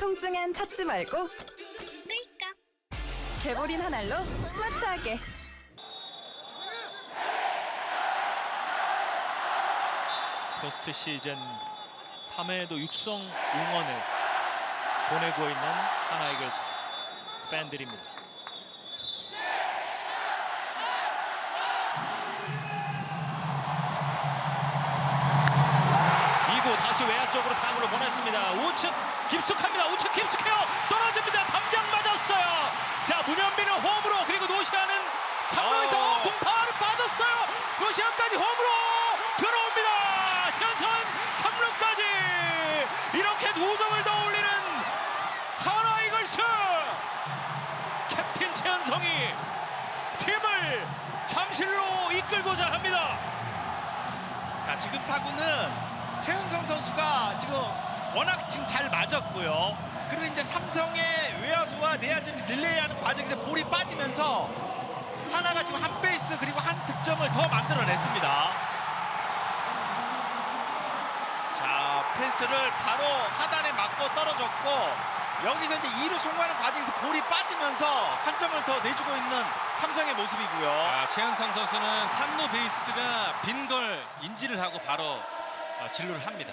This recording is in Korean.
통증엔 찾지 말고 개보린 한 알로 스마트하게 포스트 시즌 3회도 육성 응원을 보내고 있는 하나이글스 팬들입니다. 다시 외야 쪽으로 타구를 보냈습니다. 우측 깊숙합니다. 우측 깊숙해요. 떨어집니다. 담장 맞았어요. 자 문현빈은 홈으로 그리고 노시아는 3루에서 어. 공파를 빠졌어요. 노시아까지 홈으로 들어옵니다. 최선 3루까지 이렇게 두 점을 더 올리는 하나 이글스 캡틴 최현성이 팀을 잠실로 이끌고자 합니다. 자 지금 타구는 최은성 선수가 지금 워낙 지금 잘 맞았고요. 그리고 이제 삼성의 외야수와 내야진 릴레이하는 과정에서 볼이 빠지면서 하나가 지금 한 베이스 그리고 한 득점을 더 만들어냈습니다. 자 펜스를 바로 하단에 맞고 떨어졌고 여기서 이제 2루 송구하는 과정에서 볼이 빠지면서 한 점을 더 내주고 있는 삼성의 모습이고요. 아, 최현성 선수는 3루 베이스가 빈 걸 인지를 하고 바로 어, 진루를 합니다.